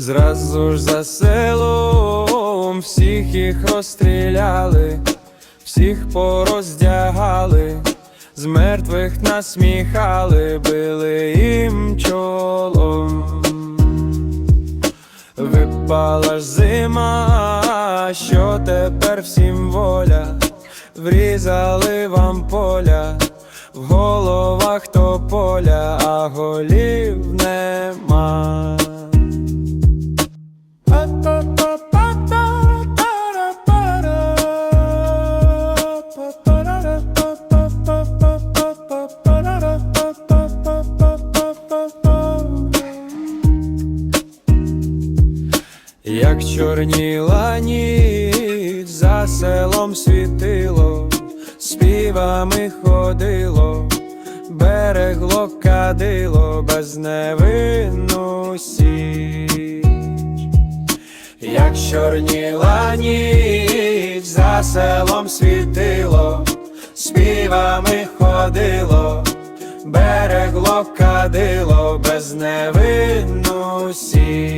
Зразу ж за селом всіх їх розстріляли, всіх пороздягали, з мертвих насміхали, били їм чолом. Випала ж зима, що тепер всім воля, врізали вам поля, в головах то поля, а голів нема. Як чорніла ніч за селом світило, співами ходило, берегло кадило безневинну січ. Як чорніла ніч за селом світило, співами ходило, берегло кадило безневинну січ.